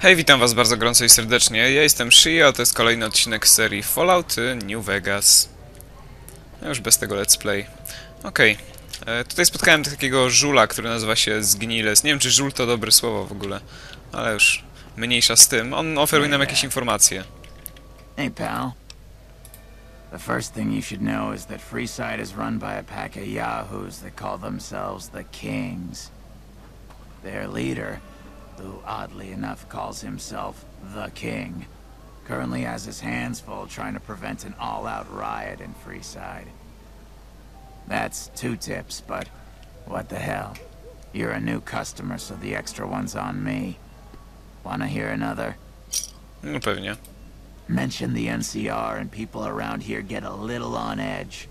Hej, witam was bardzo gorąco i serdecznie. Ja jestem Shio, to jest kolejny odcinek serii Fallout New Vegas. No już bez tego let's play. Okej. E, Tutaj spotkałem takiego żula, który nazywa się Zgniles. Nie wiem, czy żul to dobre słowo w ogóle, ale już mniejsza z tym. On oferuje nam jakieś informacje. Hey, pal. The first thing you should know is that Freeside is run by a pack of yahoos that call themselves the Kings. Their leader, who oddly enough calls himself the King, currently has his hands full trying to prevent an all-out riot in Freeside. That's two tips, but what the hell? You're a new customer, so the extra one's on me. Wanna hear another? No pewnie. Mention the NCR and people around here get a little on edge.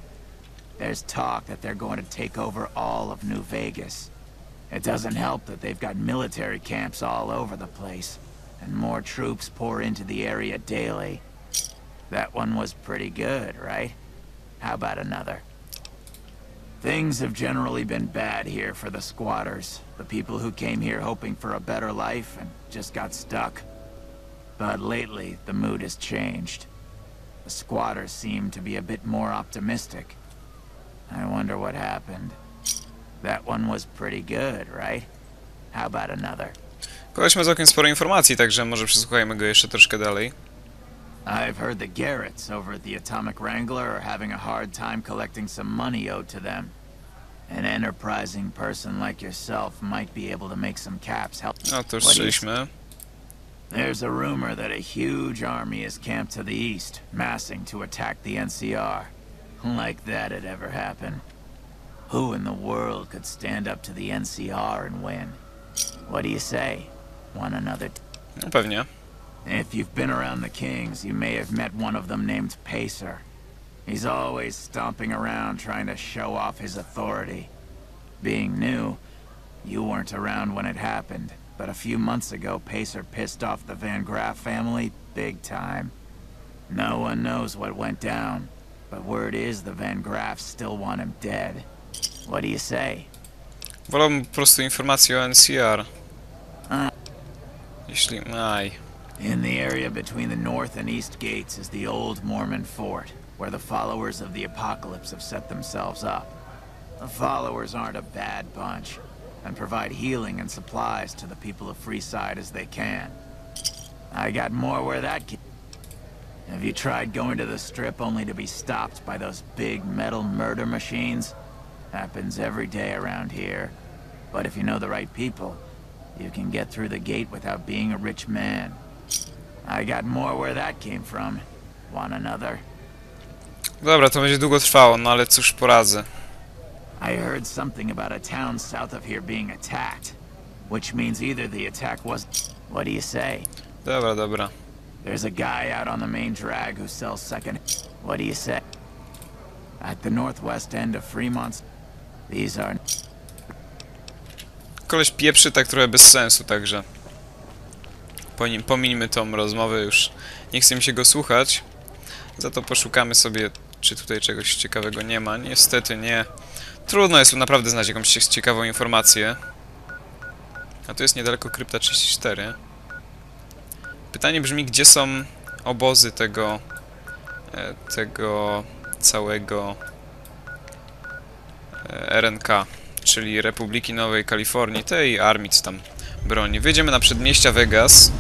There's talk that they're going to take over all of New Vegas. It doesn't help that they've got military camps all over the place, and more troops pour into the area daily. That one was pretty good, right? How about another? Things have generally been bad here for the squatters, the people who came here hoping for a better life and just got stuck. But lately, the mood has changed. The squatters seem to be a bit more optimistic. I wonder what happened. That one was pretty good, right? How about another? Koleś ma całkiem sporo informacji, także może przesłuchajmy go jeszcze troszkę dalej. I've heard the Garretts over at the Atomic Wrangler are having a hard time collecting some money owed to them. An enterprising person like yourself might be able to make some caps help. No to słyszeliśmy. There's a rumor that a huge army is camped to the east, massing to attack the NCR. Like that had ever happen. Who in the world could stand up to the NCR and win? What do you say? One another? No pewnie. if you've been around the Kings, you may have met one of them named Pacer. He's always stomping around trying to show off his authority. Being new, you weren't around when it happened, but a few months ago, Pacer pissed off the Van Graff family big time. No one knows what went down, but word is the Van Graffs still want him dead. What do you say? Wolałbym po prostu informacji o NCR. A. Jeśli... Aj. In the area between the north and east gates is the old Mormon fort, where the followers of the apocalypse have set themselves up. The followers aren't a bad bunch, and provide healing and supplies to the people of Freeside as they can. I got more where that ca- Have you tried going to the strip only to be stopped by those big metal murder machines? Happens every day around here. But if you know the right people, you can get through the gate without being a rich man. I got more where that came from. Want another? Dobra, to będzie długo trwało, no ale cóż poradzę. I heard something about a town south of here being attacked. Which means either the attack was... What do you say? Dobra, dobra. There's a guy out on the main drag who sells second... What do you say? At the northwest end of Fremont... These are... Koleś pieprzy tak trochę bez sensu, także... Ponim, tą rozmowę już. Nie chcę mi się go słuchać. Za to poszukamy sobie, czy tutaj czegoś ciekawego nie ma. Niestety nie. Trudno jest tu naprawdę znaleźć jakąś cie- ciekawą informację. A tu jest niedaleko Krypta 34. Pytanie brzmi, gdzie są obozy tego... e, tego całego... RNK czyli Republiki Nowej Kalifornii, tej armii co tam broni. Wyjdziemy na przedmieścia Vegas.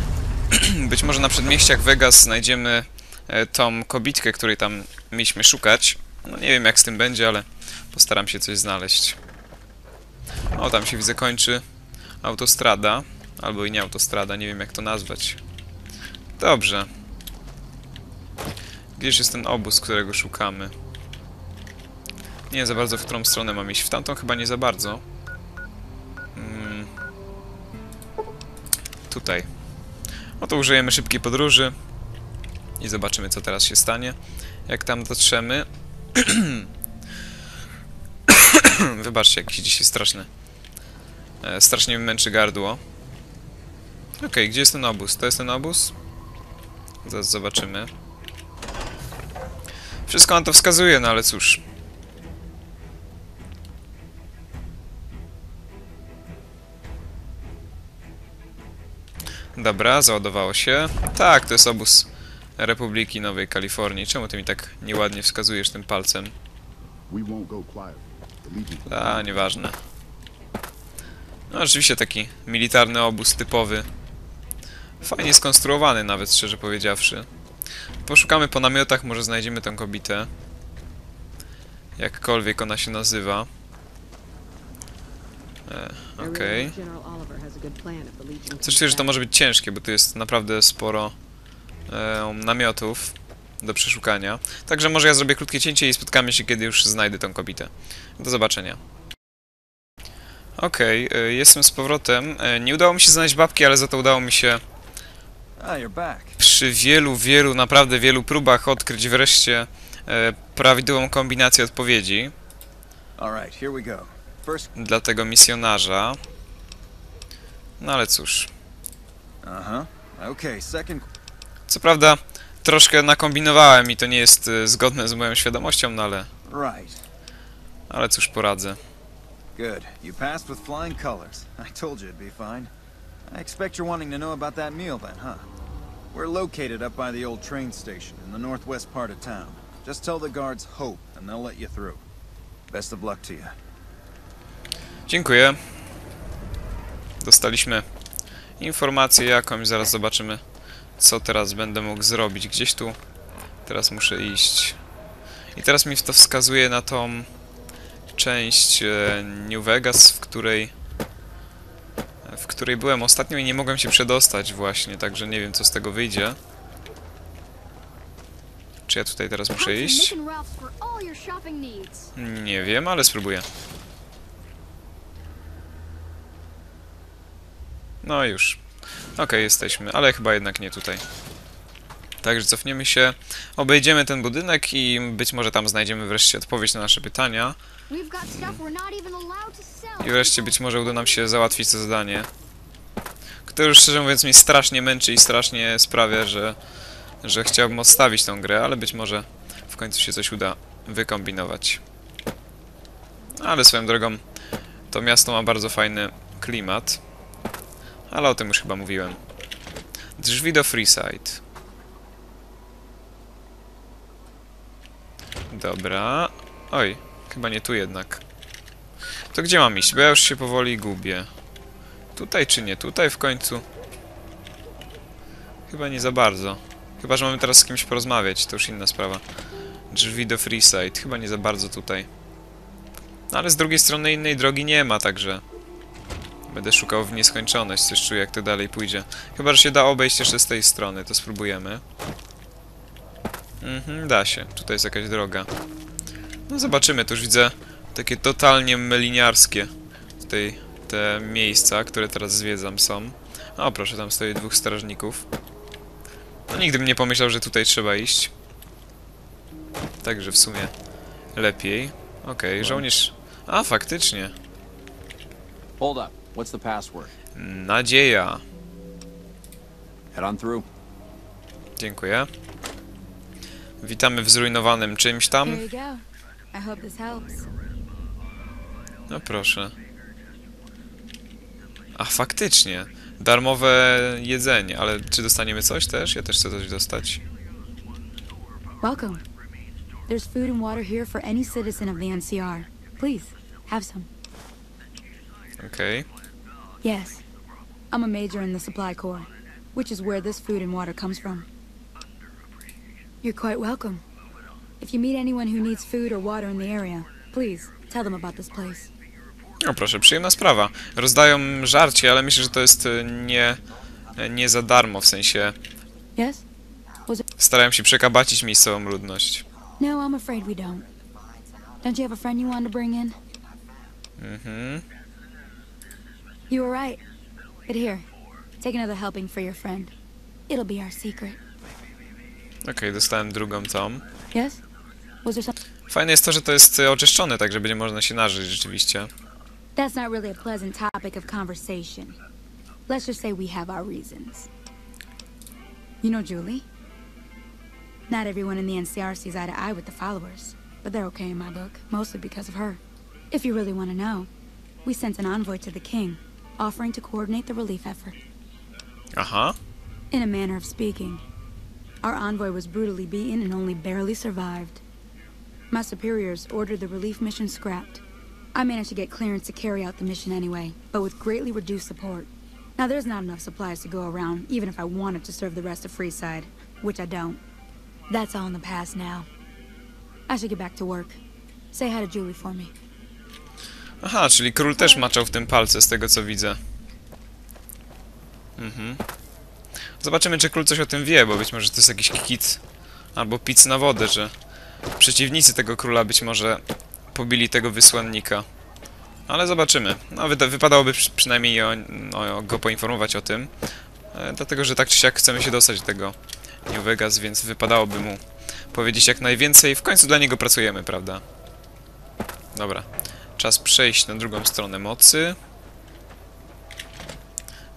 Być może na przedmieściach Vegas znajdziemy e, tą kobitkę, której tam mieliśmy szukać. No nie wiem jak z tym będzie, ale postaram się coś znaleźć. O, tam się widzę kończy autostrada. Albo i nie autostrada, nie wiem jak to nazwać. Dobrze. Gdzieś jest ten obóz, którego szukamy. Nie wiem za bardzo, w którą stronę mam iść. W tamtą chyba nie za bardzo. Mm. Tutaj. No to użyjemy szybkiej podróży. I zobaczymy, co teraz się stanie. Jak tam dotrzemy. Wybaczcie, jakiś dzisiaj straszny. E, strasznie mi męczy gardło. Okej, gdzie jest ten obóz? To jest ten obóz? Zaraz zobaczymy. Wszystko na to wskazuje, no ale cóż. Dobra, załadowało się. Tak, to jest obóz Republiki Nowej Kalifornii. Czemu ty mi tak nieładnie wskazujesz tym palcem? A, nieważne. No, oczywiście taki militarny obóz typowy. Fajnie skonstruowany nawet, szczerze powiedziawszy. Poszukamy po namiotach, może znajdziemy tę kobietę. Jakkolwiek ona się nazywa. E, Okej. Coś czuję, że to może być ciężkie, bo tu jest naprawdę sporo e, namiotów do przeszukania. Także może ja zrobię krótkie cięcie i spotkamy się, kiedy już znajdę tą kobietę. Do zobaczenia. Okej, e, jestem z powrotem. E, Nie udało mi się znaleźć babki, ale za to udało mi się Ah, przy wielu, wielu, naprawdę wielu próbach odkryć wreszcie prawidłową kombinację odpowiedzi All right, here we go. Dla tego misjonarza. No ale cóż. Co prawda troszkę nakombinowałem i to nie jest e, zgodne z moją świadomością, no ale, ale cóż poradzę. Good. You passed with flying colors. I told you it'd be fine. I expect you're wanting to know about that meal then, huh? We're located up by the old train station in the northwest part of town. Just tell the guards Hope, and they'll let you through. Best of luck to you. Dziękuję. Dostaliśmy informację jakąś, zaraz zobaczymy co teraz będę mógł zrobić. Gdzieś tu teraz muszę iść. I teraz mi to wskazuje na tą część e, New Vegas, w której w której byłem ostatnio i nie mogłem się przedostać właśnie, także nie wiem co z tego wyjdzie. Czy ja tutaj teraz muszę iść? Nie wiem, ale spróbuję. No już. Okej, jesteśmy, ale chyba jednak nie tutaj. Także cofniemy się, obejdziemy ten budynek i być może tam znajdziemy wreszcie odpowiedź na nasze pytania. I wreszcie być może uda nam się załatwić to zadanie. Które już szczerze mówiąc mnie strasznie męczy i strasznie sprawia, że, że chciałbym odstawić tą grę, ale być może w końcu się coś uda wykombinować. Ale swoją drogą, to miasto ma bardzo fajny klimat. Ale o tym już chyba mówiłem. Drzwi do Freeside. Dobra. Oj, chyba nie tu jednak. To gdzie mam iść? Bo ja już się powoli gubię. Tutaj czy nie? Tutaj w końcu? Chyba nie za bardzo. Chyba, że mamy teraz z kimś porozmawiać, to już inna sprawa. Drzwi do Freeside. Chyba nie za bardzo tutaj. No ale z drugiej strony innej drogi nie ma, także... Będę szukał w nieskończoność, coś czuję jak to dalej pójdzie. Chyba, że się da obejść jeszcze z tej strony, to spróbujemy. Mhm, da się. Tutaj jest jakaś droga. No zobaczymy, tu już widzę takie totalnie meliniarskie tutaj te miejsca, które teraz zwiedzam są. O proszę, tam stoi dwóch strażników. No nigdy bym nie pomyślał, że tutaj trzeba iść. Także w sumie lepiej. Okej, żołnierz... A, faktycznie. Hold up. What's the password? Nadzieja. Head on through. Dziękuję. Witamy w zrujnowanym czymś tam. There you go. I hope this helps. No proszę. A faktycznie. Darmowe jedzenie, ale czy dostaniemy coś też? Ja też chcę coś dostać. Welcome. There's food and water here for any citizen of the NCR. Please, have some. Okej. Yes. I'm a major in the supply corps, which is where this food and water comes from. You're quite welcome. If you meet anyone who needs food or water in the area, please tell them about this place. O proszę, przyjemna sprawa. Rozdają żarcie, ale myślę, że to jest e, nie, e, nie za darmo, w sensie Yes? starają się przekabacić miejscową ludność. No, I'm afraid we don't. Don't you have a friend you wanted to bring in? Mhm. You were right. But here, take another helping for your friend. It'll be our secret. Okej, dostałem drugą tą. Yes? Was there something? Fajne jest to, że to jest oczyszczone, tak że będzie można się nażyć rzeczywiście. That's not really a pleasant topic of conversation. Let's just say we have our reasons. You know Julie? Not everyone in the NCR sees eye to eye with the followers, but they're okay in my book, mostly because of her. If you really want to know, we sent an envoy to the king, offering to coordinate the relief effort. Uh-huh. In a manner of speaking. Our envoy was brutally beaten and only barely survived. My superiors ordered the relief mission scrapped. I managed to get clearance to carry out the mission anyway, but with greatly reduced support. Now, there's not enough supplies to go around, even if I wanted to serve the rest of Freeside, which I don't. That's all in the past now. I should get back to work. Say hi to Julie for me. Aha, czyli król też maczał w tym palce, z tego co widzę. Mhm. Zobaczymy, czy król coś o tym wie, bo być może to jest jakiś kit albo pic na wodę, że przeciwnicy tego króla być może pobili tego wysłannika. Ale zobaczymy. No, wypadałoby przy, przynajmniej o, no, go poinformować o tym. E, dlatego, że tak czy siak chcemy się dostać do tego New Vegas, więc wypadałoby mu powiedzieć jak najwięcej. W końcu dla niego pracujemy, prawda? Dobra. Czas przejść na drugą stronę mocy.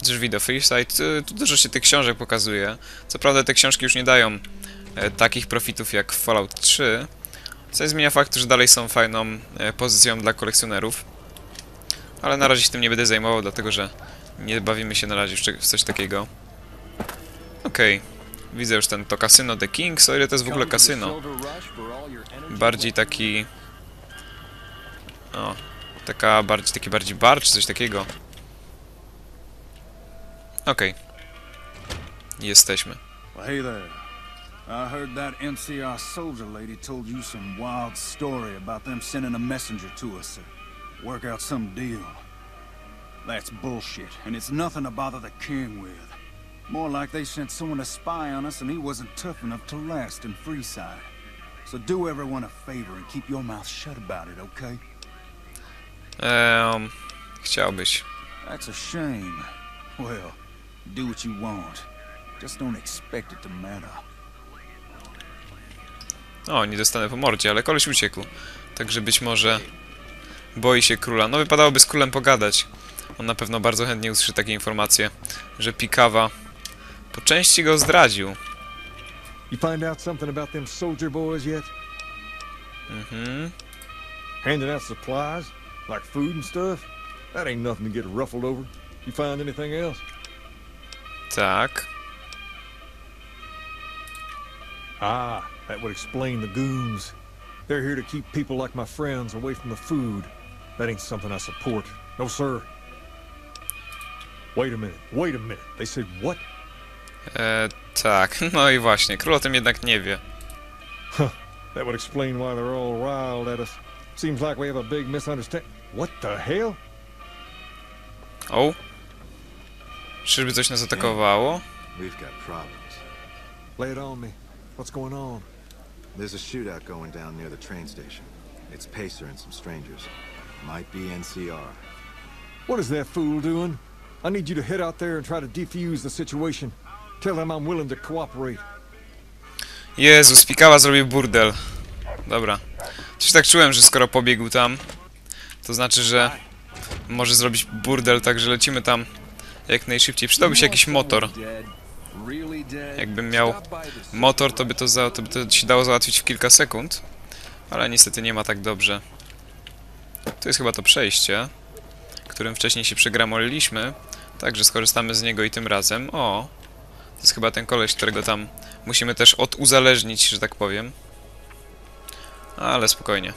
Drzwi do Freeside. Tu dużo się tych książek pokazuje. Co prawda te książki już nie dają e, takich profitów jak Fallout 3. Co nie zmienia faktu, że dalej są fajną e, pozycją dla kolekcjonerów. Ale na razie się tym nie będę zajmował, dlatego że nie bawimy się na razie w, coś takiego. Okej. Widzę już ten to kasyno The Kings, o ile to jest w ogóle kasyno. Bardziej taki... O, taka bardziej, taki bardziej bar, czy coś takiego. Okej. Jesteśmy. Well, hey there. I heard that NCR soldier lady told you some wild story about them sending a messenger to us to work out some deal. That's bullshit, and it's nothing to bother the king with. More like they sent someone to spy on us and he wasn't tough enough to last in Freeside. So do everyone a favor and keep your mouth shut about it, okay? Ehm, chciałbyś. That's a shame. Well, do what you want. Just don't expect it to matter. O, nie dostanę po mordzie, ale koleś uciekł. Także być może boi się króla. No wypadałoby z królem pogadać. On na pewno bardzo chętnie usłyszy takie informacje, że Pikawa po części go zdradził. You find out something about them soldier boys yet? Mhm. Handing out supplies? Like food and stuff? That ain't nothing to get ruffled over. You find anything else? Tak. Ah, that would explain the goons. They're here to keep people like my friends away from the food. That ain't something I support. No, sir. Wait a minute. Wait a minute. They said what? E, tak, no i właśnie, król o tym jednak nie wie. That would explain why they're all riled at us. Seems like we have a big misunderstanding. What the hell? O! Czyżby coś nas atakowało? We've got problems. Lay it on me. What's going on? There's a shootout going down near the train station. It's Pacer and some strangers. Might be NCR. What is that fool doing? I need you to head out there and try to defuse the situation. Tell them I'm willing to cooperate. Jezus, Pikawa zrobił burdel. Dobra. Coś tak czułem, że skoro pobiegł tam, to znaczy, że może zrobić burdel, także lecimy tam jak najszybciej. Przydałby się jakiś motor. Jakbym miał motor, to by to, za, to by to się dało załatwić w kilka sekund. Ale niestety nie ma tak dobrze. Tu jest chyba to przejście, którym wcześniej się przegramoliliśmy. Także skorzystamy z niego i tym razem. O! To jest chyba ten koleś, którego tam musimy też oduzależnić, że tak powiem. Ale spokojnie.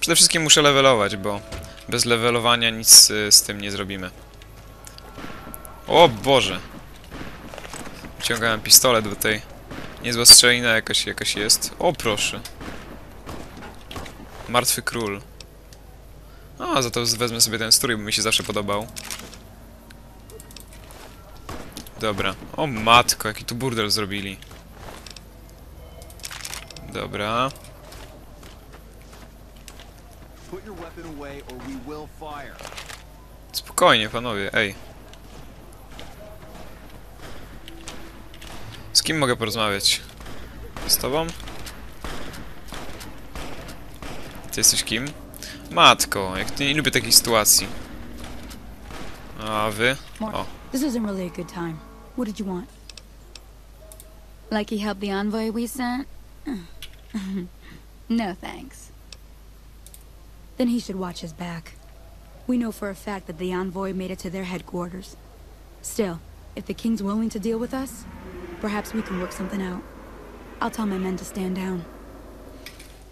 Przede wszystkim muszę levelować, bo bez levelowania nic y, z tym nie zrobimy. O Boże! Wyciągałem pistolet, bo tutaj niezła strzelina jakaś, jakaś jest. O proszę! Martwy król. A, za to wezmę sobie ten strój, bo mi się zawsze podobał. Dobra. O matko, jaki tu burdel zrobili. Dobra. Put your weapon away or we will fire. Spokojnie, panowie, ej. Z kim mogę porozmawiać? Z tobą? Ty jesteś kim? Matko, jak ty nie lubię takiej sytuacji. A wy? O, This isn't really a good time. What did you want? Like he helped the envoy we sent? no thanks. Then he should watch his back. We know for a fact that the envoy made it to their headquarters. Still, If the king's willing to deal with us, perhaps we can work something out. I'll tell my men to stand down.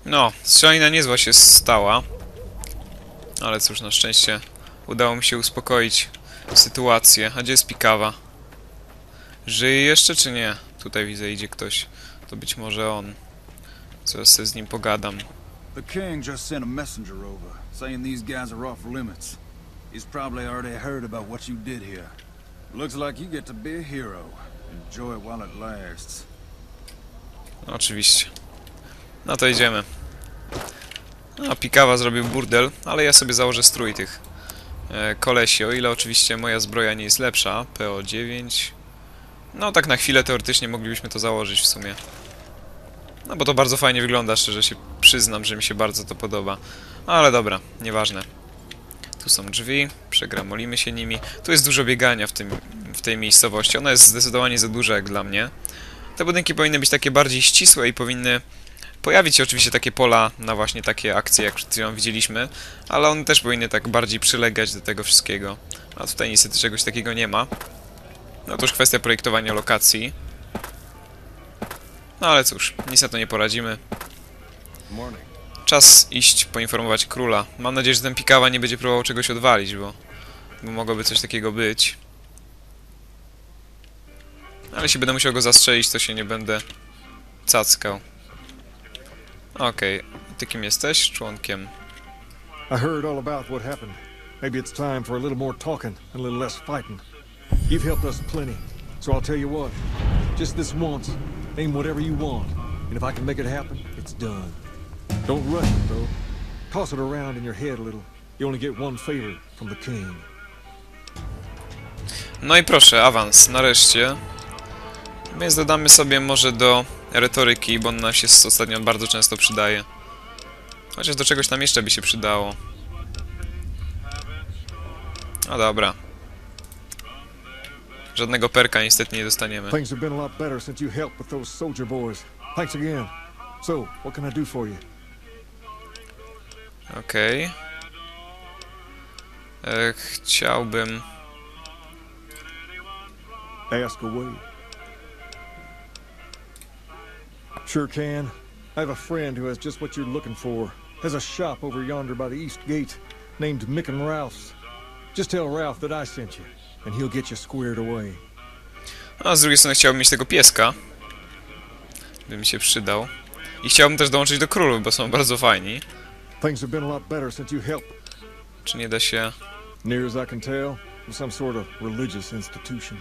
No, strzelina niezła się stała. Ale cóż, na szczęście udało mi się uspokoić sytuację. A gdzie jest Pikawa? Żyje jeszcze czy nie? Tutaj widzę, idzie ktoś. To być może on. Co sobie z nim pogadam. The king just sent a messenger over, saying these guys are off limits. He's probably already heard about what you did here. Looks like you get to be a hero. Enjoy it while it lasts. No, oczywiście. No to idziemy. A Pikawa zrobił burdel, ale ja sobie założę strój tych e, kolesi, o ile oczywiście moja zbroja nie jest lepsza. PO9. No tak na chwilę teoretycznie moglibyśmy to założyć w sumie. No bo to bardzo fajnie wygląda, szczerze się przyznam, że mi się bardzo to podoba. Ale dobra, nieważne. Tu są drzwi, przegramolimy się nimi. Tu jest dużo biegania w, tym, w tej miejscowości. Ona jest zdecydowanie za duża jak dla mnie. Te budynki powinny być takie bardziej ścisłe i powinny pojawić się oczywiście takie pola na właśnie takie akcje, jak przed chwilą widzieliśmy, ale one też powinny tak bardziej przylegać do tego wszystkiego. A tutaj niestety czegoś takiego nie ma. No to już kwestia projektowania lokacji. No ale cóż, nic na to nie poradzimy. Czas iść poinformować króla. Mam nadzieję, że ten Pikawa nie będzie próbował czegoś odwalić, bo, bo mogłoby coś takiego być. Ale jeśli będę musiał go zastrzelić, to się nie będę cackał. Okej, ty kim jesteś? Członkiem. I heard all about what happened. Maybe it's time for a little more talking and a little less fighting. You've helped us plenty, so I'll tell you what. Just this once, aim whatever you want, and if I can make it happen, it's done. Don't rush it, though. Toss it around in your head a little. You only get one favor from the king. No i proszę, awans, nareszcie. Więc dodamy sobie może do retoryki, bo ona się ostatnio bardzo często przydaje. Chociaż do czegoś tam jeszcze by się przydało. No dobra. Żadnego perka niestety nie dostaniemy. Things have been a lot better since you helped with those soldier boys. Thanks again. So, what can I do for you? Okej. E, Chciałbym... Ask away. Sure can. I have a friend who has just what you're looking for. Has a shop over yonder by the east gate named Mick and Ralph's. Just tell Ralph that I sent you, and he'll get you squared away. A z drugiej strony chciałbym mieć tego pieska. By mi się przydał. I chciałbym też dołączyć do królów, bo są bardzo fajni. Things have been a lot better since you helped. Czy nie da się... Near as I can tell, some sort of religious institution.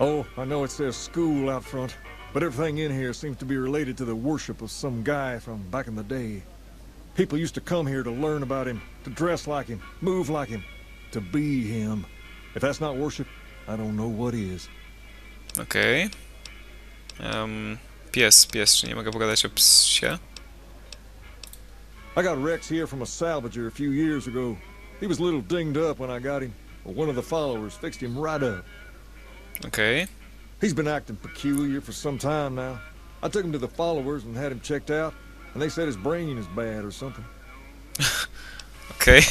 Oh, I know it says school out front, but everything in here seems to be related to the worship of some guy from back in the day. People used to come here to learn about him, to dress like him, move like him, to be him. If that's not worship, I don't know what is. Okej. Em, pies, pies, czy nie mogę pogadać o psie? I got Rex here from a salvager a few years ago. He was a little dinged up when I got him, but one of the followers fixed him right up. Okej. He's been acting peculiar for some time now. I took him to the followers and had him checked out, and they said his brain is bad or something. Okej.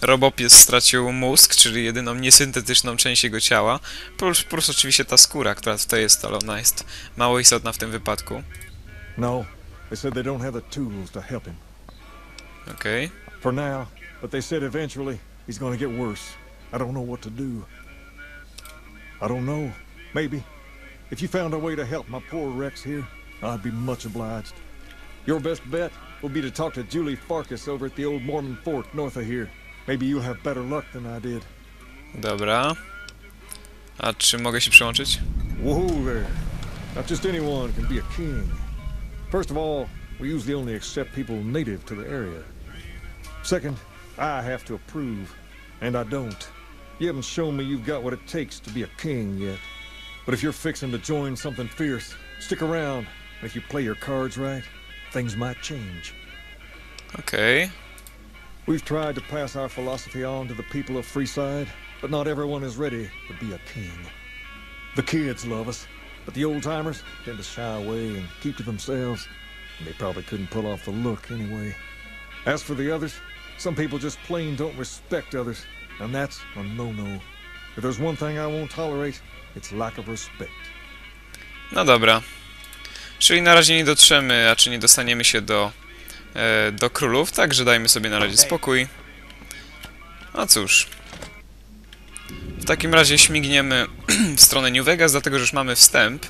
Robopies stracił mózg, czyli jedyną niesyntetyczną część jego ciała. Plus, plus oczywiście ta skóra, która tutaj jest, ale ona jest mało istotna w tym wypadku. No, they said they don't have the tools to help him. Okej. For now, but they said eventually he's gonna get worse. I don't know what to do. I don't know. Maybe. If you found a way to help my poor Rex here, I'd be much obliged. Your best bet will be to talk to Julie Farkas over at the old Mormon fort north of here. Maybe you'll have better luck than I did. Dobra. A czy mogę się przyłączyć? Whoa there. Not just anyone can be a king. First of all, we usually only accept people native to the area. Second, I have to approve, and I don't. You haven't shown me you've got what it takes to be a king yet. But if you're fixing to join something fierce, stick around. If you play your cards right, things might change. Okay. We've tried to pass our philosophy on to the people of Freeside, but not everyone is ready to be a king. The kids love us, but the old-timers tend to shy away and keep to themselves, and they probably couldn't pull off the look anyway. As for the others, some people just plain don't respect others, and that's a no-no. If there's one thing I won't tolerate, it's lack of respect. No dobra. Czyli na razie nie dotrzemy, a czy nie dostaniemy się do, e, do królów, także dajmy sobie na razie spokój. No cóż. W takim razie śmigniemy w stronę New Vegas, dlatego że już mamy wstęp.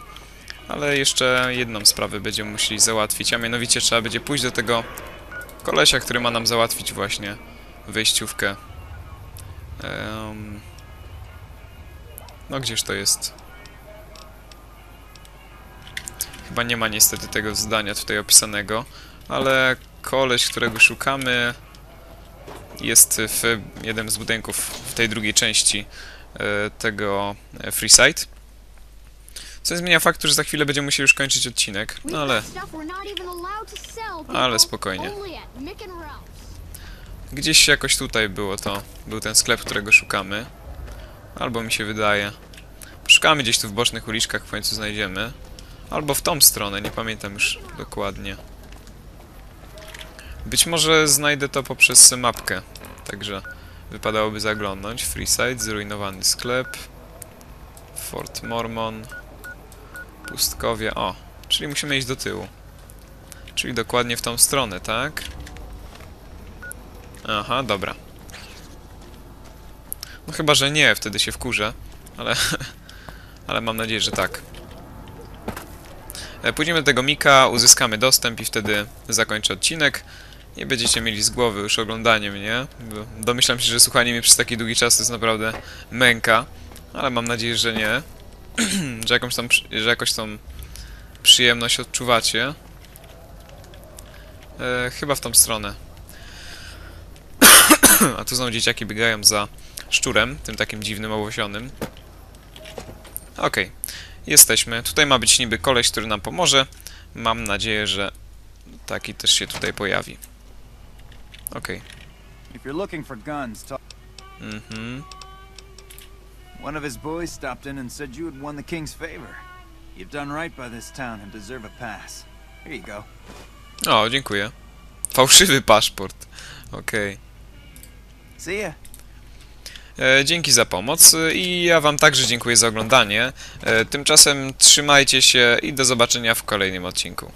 Ale jeszcze jedną sprawę będziemy musieli załatwić, a mianowicie trzeba będzie pójść do tego kolesia, który ma nam załatwić właśnie wejściówkę. Em, No gdzież to jest? Chyba nie ma niestety tego zdania tutaj opisanego, ale koleś, którego szukamy jest w jednym z budynków w tej drugiej części e, tego e, Freeside. Co nie zmienia faktu, że za chwilę będziemy musieli już kończyć odcinek, no ale. Ale spokojnie. Gdzieś jakoś tutaj było to, był ten sklep, którego szukamy. Albo mi się wydaje. Szukamy gdzieś tu w bocznych uliczkach, w końcu znajdziemy. Albo w tą stronę, nie pamiętam już dokładnie. Być może znajdę to poprzez mapkę, także wypadałoby zaglądnąć. Freeside, zrujnowany sklep. Fort Mormon. Pustkowie, o, czyli musimy iść do tyłu. Czyli dokładnie w tą stronę, tak? Aha, dobra. No chyba, że nie, wtedy się wkurzę, ale... ale mam nadzieję, że tak. E, Pójdziemy do tego Mika, uzyskamy dostęp i wtedy zakończę odcinek. Nie będziecie mieli z głowy już oglądanie mnie. Domyślam się, że słuchanie mnie przez taki długi czas to jest naprawdę męka. Ale mam nadzieję, że nie. że, jakąś tam, że jakoś tą przyjemność odczuwacie. E, chyba w tą stronę. A tu znowu dzieciaki biegają za szczurem, tym takim dziwnym, ołosionym. Okej, jesteśmy. Tutaj ma być niby koleś, który nam pomoże. Mam nadzieję, że taki też się tutaj pojawi. Okej. If you're looking One of his boys stopped in and said you had won the king's favor. You've done right by this town and deserve a pass. Here you go. O, dziękuję. Fałszywy paszport. Okej. See ya. E, Dzięki za pomoc e, i ja wam także dziękuję za oglądanie. E, Tymczasem trzymajcie się i do zobaczenia w kolejnym odcinku.